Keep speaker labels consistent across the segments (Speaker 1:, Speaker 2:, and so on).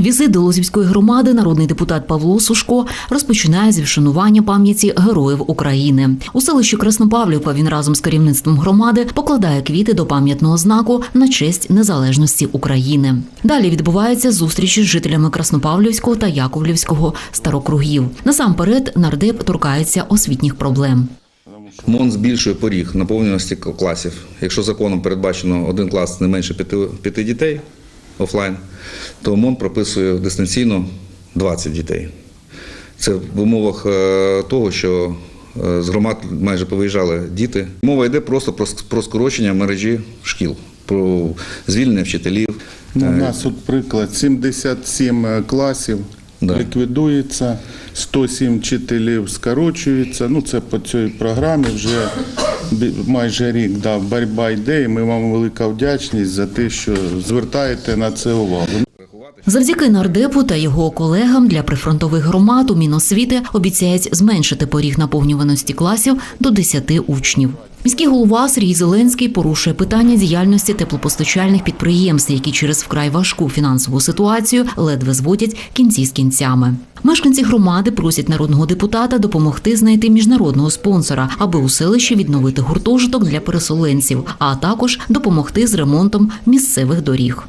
Speaker 1: Візит до Лозівської громади народний депутат Павло Сушко розпочинає з вшанування пам'яті героїв України. У селищі Краснопавлівка він разом з керівництвом громади покладає квіти до пам'ятного знаку на честь незалежності України. Далі відбувається зустріч з жителями Краснопавлівського та Яковлівського старокругів. Насамперед нардеп торкається освітніх проблем.
Speaker 2: МОН збільшує поріг наповненості класів. Якщо законом передбачено один клас не менше п'яти дітей офлайн, то МОН прописує дистанційно 20 дітей. Це в умовах е, того, що е, з громад майже повиїжджали діти. Мова йде просто про ск- скорочення мережі шкіл, про звільнення вчителів.
Speaker 3: Ну, у
Speaker 2: Е,
Speaker 3: нас от приклад 77 класів
Speaker 2: Да.
Speaker 3: ліквідується, 107 вчителів скорочується. Ну це по цій програмі вже майже рік да, боротьба йде, і ми вам велика вдячність за те, що звертаєте на це увагу.
Speaker 1: Завдяки нардепу та його колегам для прифронтових громад у Міносвіти обіцяють зменшити поріг наповнюваності класів до 10 учнів. Міський голова Сергій Зеленський порушує питання діяльності теплопостачальних підприємств, які через вкрай важку фінансову ситуацію ледве зводять кінці з кінцями. Мешканці громади просять народного депутата допомогти знайти міжнародного спонсора, аби у селищі відновити гуртожиток для переселенців, а також допомогти з ремонтом місцевих доріг.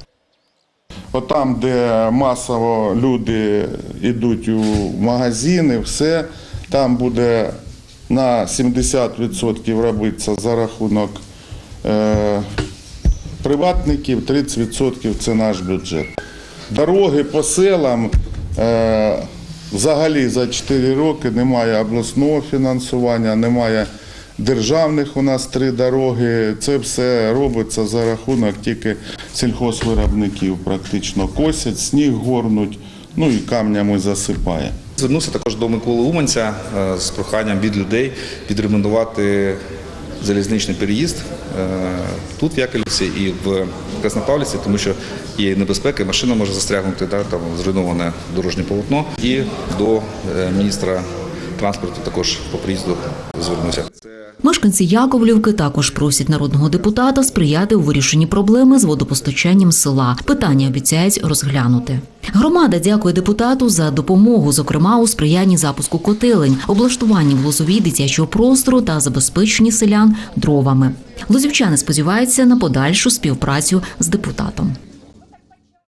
Speaker 3: Отам, де масово люди йдуть у магазини, все, там буде на 70% робитися за рахунок е, приватників, 30% це наш бюджет. Дороги по селам е, взагалі за 4 роки немає обласного фінансування, немає державних у нас три дороги. Це все робиться за рахунок тільки сільхозвиробників. Практично косять, сніг горнуть, ну і камнями засипає.
Speaker 2: Звернувся також до Миколи Уманця е, з проханням від людей відремонтувати залізничний переїзд е, тут в Яковлівці і в Краснопавлівці, тому що є небезпека, машина може застрягнути, да, там зруйноване дорожнє полотно. І до е, міністра транспорту також по приїзду звернувся.
Speaker 1: Мешканці Яковлівки також просять народного депутата сприяти у вирішенні проблеми з водопостачанням села. Питання обіцяють розглянути. Громада дякує депутату за допомогу, зокрема у сприянні запуску котелень, облаштуванні в Лозовій дитячого простору та забезпеченні селян дровами. Лозівчани сподіваються на подальшу співпрацю з депутатом.